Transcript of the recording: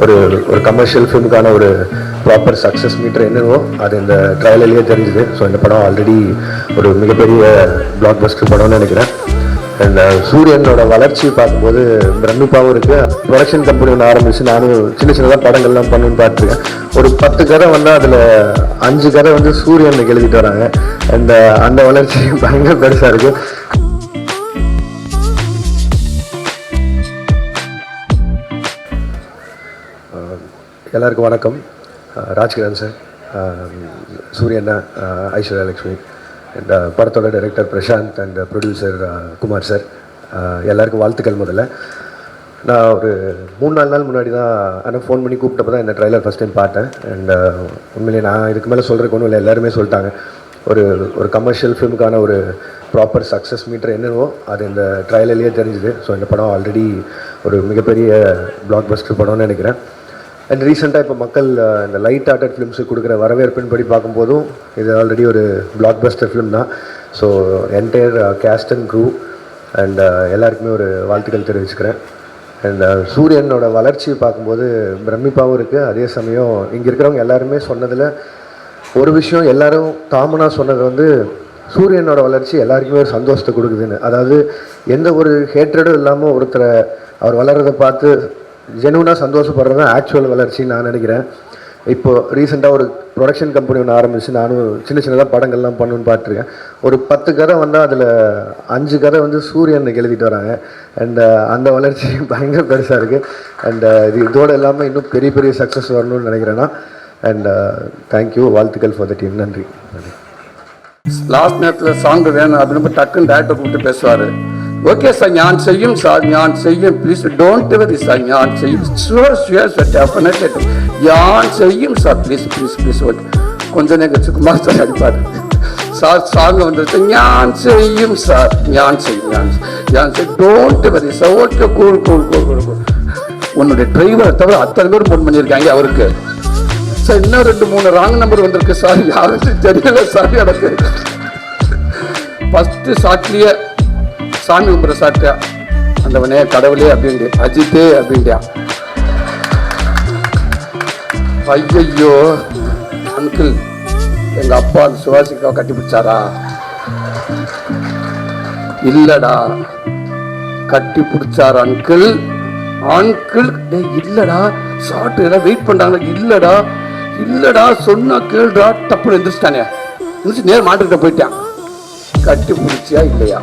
ஒரு ஒரு கமர்ஷியல் ஃபிலிமுக்கான ஒரு ப்ராப்பர் சக்ஸஸ் மீட்டர் என்னவோ அது இந்த ட்ரையலிலேயே தெரிஞ்சுது. ஸோ இந்த படம் ஆல்ரெடி ஒரு மிகப்பெரிய பிளாக் பஸ்டர் படம்னு நினைக்கிறேன். அண்ட் uh, சூரியனோட வளர்ச்சி பார்க்கும்போது பிரமிப்பாகவும் இருக்குது ப்ரொடக்ஷன் கம்பெனி ஒன்று ஆரம்பிச்சு நானும் சின்ன சின்னதாக படங்கள்லாம் பண்ணுன்னு பார்த்துருக்கேன். ஒரு பத்து கதை வந்தால் அதில் அஞ்சு கதை வந்து சூரியன் எழுதிட்டு வராங்க. அண்ட் uh, அந்த வளர்ச்சி பயங்கர பெருசாக இருக்குது எல்லாருக்கும் வணக்கம். ராஜ்கிரண் சார் சூரியண்ணா ஐஸ்வர்யா லக்ஷ்மி அண்ட் படத்தோட director Prashanth and producer Kumar sir. எல்லாருக்கும் வாழ்த்துக்கள் முதல்ல. நான் ஒரு மூணு நாலு நாள் முன்னாடி தான் ஆனால் ஃபோன் பண்ணி கூப்பிட்டப்ப தான் இந்த ட்ரைலர் ஃபஸ்ட் டைம் பார்த்தேன். அண்ட் உண்மையிலேயே நான் இதுக்கு மேலே சொல்கிறதுக்கு ஒன்றும் இல்லை எல்லாருமே சொல்லிட்டாங்க. ஒரு ஒரு கமர்ஷியல் ஃபிலிமுக்கான ஒரு ப்ராப்பர் சக்ஸஸ் மீட்டர் என்னவோ அது இந்த ட்ரையலர்லேயே தெரிஞ்சுது. ஸோ இந்த படம் ஆல்ரெடி ஒரு மிகப்பெரிய பிளாக் பஸ்டர் படம்னு நினைக்கிறேன். அண்ட் ரீசெண்டாக இப்போ மக்கள் இந்த லைட் ஆர்டட் ஃபிலிம்ஸுக்கு கொடுக்குற வரவேற்பின் படி பார்க்கும்போதும் இது ஆல்ரெடி ஒரு பிளாக் பஸ்டர் ஃபிலிம் தான் so entire cast and crew and எல்லாருக்குமே ஒரு வாழ்த்துக்கள் தெரிவிச்சுக்கிறேன். அண்ட் சூரியனோட வளர்ச்சி பார்க்கும்போது பிரமிப்பாகவும் இருக்குது அதே சமயம் இங்கே இருக்கிறவங்க எல்லாருமே சொன்னதில் ஒரு விஷயம் எல்லாரும் காமனாக சொன்னது வந்து சூரியனோட வளர்ச்சி எல்லாருக்குமே ஒரு சந்தோஷத்தை கொடுக்குதுன்னு. அதாவது எந்த ஒரு ஹேட்ரடும் இல்லாமல் ஒருத்தரை அவர் வளர்றதை பார்த்து ஜெனுவனாக சந்தோஷப்படுறது தான் ஆக்சுவல் வளர்ச்சின்னு நான் நினைக்கிறேன். இப்போது ரீசெண்டாக ஒரு ப்ரொடக்ஷன் கம்பெனி ஒன்று ஆரம்பிச்சு நானும் சின்ன சின்னதாக படங்கள்லாம் பண்ணுன்னு பார்த்துருக்கேன். ஒரு பத்து கதை வந்தால் அதில் அஞ்சு கதை வந்து சூரியன் எழுதிட்டு வராங்க. அண்ட் uh, அந்த வளர்ச்சி பயங்கர பெருசாக இருக்குது அண்ட் uh, இது இதோடு இல்லாமல் இன்னும் பெரிய பெரிய சக்ஸஸ் வரணும்னு நினைக்கிறேன்னா அண்ட் தேங்க்யூ uh, வாழ்த்துக்கள் ஃபார் த டீம் நன்றி. நன்றி. லாஸ்ட் நேரத்தில் சாங் வேணும் அப்படின்னு டக்குன்னு டேரக்டர் கூப்பிட்டு பேசுவார். ஓகே சார் ஞான் செய்யும் சார் ஞான் செய்யும் ப்ளீஸ் டோன்ட் வெரி சார் ஞான் செய்யும் ஷுவர் ஷுவர் சார் டெஃபினெட்லி ஞான் செய்யும் sir please please please okay கொஞ்ச நேரம் கழிச்சு சார் அடிப்பார். சார் சாங் வந்துருச்சு. ஞான் செய்யும் சார் ஞான் செய்யும் ஞான் ஞான் செய் don't very sir okay cool cool cool cool cool உன்னுடைய டிரைவரை தவிர அத்தனை பேர் ஃபோன் பண்ணியிருக்காங்க அவருக்கு. சார் இன்னும் ரெண்டு மூணு ராங் நம்பர் வந்திருக்கு சார் யாருக்கும் தெரியல சார் எனக்கு. ஃபஸ்ட்டு சாட்லியே சாமி கும்பிட்ற சாட்டியா அந்தவனே கடவுளே அப்படின்ட்டு அஜித்தே அப்படின்ட்டியா ஐயையோ அங்கிள் எங்கள் அப்பா அந்த சுவாசிக்காவை கட்டி பிடிச்சாரா? இல்லடா. கட்டி பிடிச்சார் அங்கிள் அங்கிள் டே இல்லடா. சாப்பிட்டு எல்லாம் வெயிட் பண்றாங்க. இல்லடா. இல்லடா சொன்னா கேள்றா டப்புன்னு எந்திரிச்சிட்டானே. எந்திரிச்சு நேர் மாட்டுக்கிட்ட போயிட்டான். கட்டி பிடிச்சியா இல்லையா?